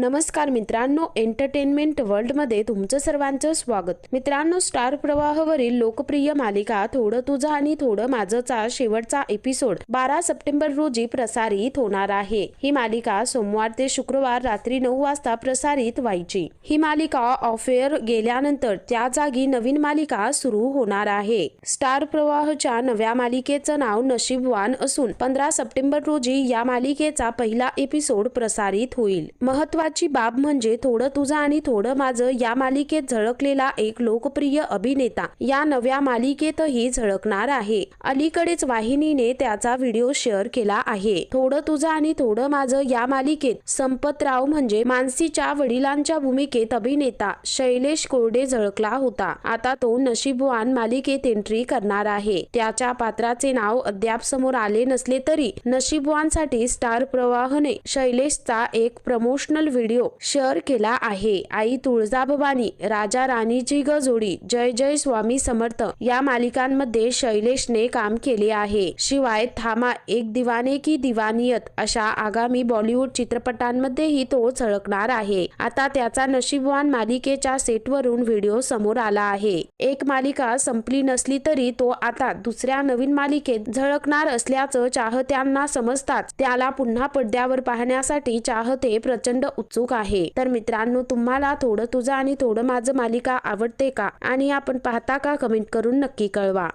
नमस्कार मित्रांनो एंटरटेनमेंट वर्ल्डमध्ये तुमचं सर्वांचं स्वागत. मित्रांनो स्टार प्रवाहवरील लोकप्रिय मालिका थोडं तुझं आणि थोडं माझंचा शेवटचा एपिसोड बारा सप्टेंबर रोजी प्रसारित होणार आहे. ही मालिका सोमवार ते शुक्रवार रात्री नऊ वाजता प्रसारित व्हायची. ही मालिका ऑफेअर गेल्यानंतर त्या जागी नवीन मालिका सुरू होणार आहे. स्टार प्रवाहच्या नव्या मालिकेचं नाव नशीबवान असून पंधरा सप्टेंबर रोजी या मालिकेचा पहिला एपिसोड प्रसारित होईल. महत्वाची बाब म्हणजे थोडं तुझं आणि थोडं माझं या मालिकेत झळकलेला एक लोकप्रिय अभिनेता. या नव्या मालिकेतही झळकणार आहे. अलीकडेच वाहिनीने त्याचा व्हिडिओ शेअर केला आहे. थोडं तुझं आणि थोडं माझं या मालिकेत संपतराव म्हणजे मानसीच्या वडिलांच्या भूमिकेत अभिनेता शैलेश कोरडे झळकला होता. आता तो नशीबवान मालिकेत एंट्री करणार आहे. त्याच्या पात्राचे नाव अद्याप समोर आले नसले तरी नशीबवानसाठी स्टार प्रवाहने शैलेशचा एक प्रमोशनल व्हिडिओ शेअर केला आहे. आई तुळजाभवानी राजा राणीची ग जोडी जय जय स्वामी समर्थ या मालिकांमध्ये शैलेशने काम केले आहे. शिवाय थामा एक दिवाने की दिवानियत अशा आगामी बॉलिवूड चित्रपटांमध्येही तो झळकणार आहे. आता त्याचा नशीबवान मालिकेच्या सेटवरून व्हिडिओ समोर आला आहे. एक मालिका संपली नसली तरी तो आता दुसऱ्या नवीन मालिकेत झळकणार असल्याचं चाहत्यांना समजताच त्याला पुन्हा पडद्यावर पाहण्यासाठी चाहते प्रचंड उत्सुक आहे. तर मित्रांनो तुम्हाला थोडं तुझं आणि थोडं माझं मालिका आवडते का? आणि आपण पाहता का? कमेंट करून नक्की कळवा.